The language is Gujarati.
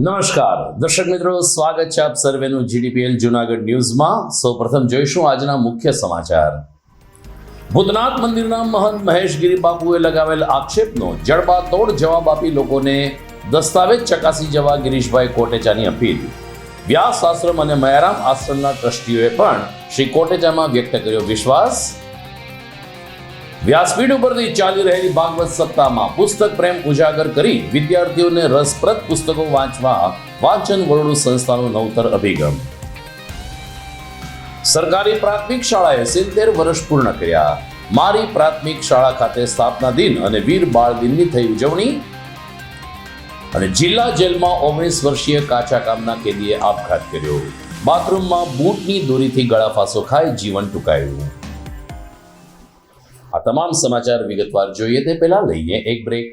નમસ્કાર. દર્શક મિત્રો, સ્વાગત છે આપ સર્વેનું જીડીપીએલ જુનાગઢ ન્યૂઝમાં. સૌપ્રથમ જોઈશું આજના મુખ્ય સમાચાર. ભૂતનાથ મંદિરના મહંત મહેશગીરી બાપુએ લગાવેલ આક્ષેપનો જડબાતોડ જવાબ આપી લોકોને દસ્તાવેજ ચકાસી જવા ગિરીશભાઈ કોટેચાની અપીલ. વ્યાસ આશ્રમ અને મયારામ આશ્રમના ટ્રસ્ટીઓએ પણ શ્રી કોટેચામાં વ્યક્ત કર્યો વિશ્વાસ. વ્યાસપીઠ ઉપરથી ચાલી રહેલી ભાગવત સપ્તાહમાં પુસ્તક પ્રેમ ઉજાગર કરી વિદ્યાર્થીઓને રસપ્રદ પુસ્તકો વાંચવા વાંચન વરડુ સંસ્થાનો નવતર અભિગમ. સરકારી પ્રાથમિક શાળાએ સિત્તેર વર્ષ પૂર્ણ કર્યા. મારી પ્રાથમિક શાળા ખાતે સ્થાપના દિન અને વીર બાળ દિનની થઈ ઉજવણી. અને જિલ્લા જેલમાં ઓગણીસ વર્ષીય કાચા કામના કેદીએ આપઘાત કર્યો. બાથરૂમમાં બૂટની દોરીથી ગળાફાંસો ખાઈ જીવન ટૂંકાયું. આ તમામ સમાચાર વિગતવાર જોઈએ તે પહેલા લઈએ એક બ્રેક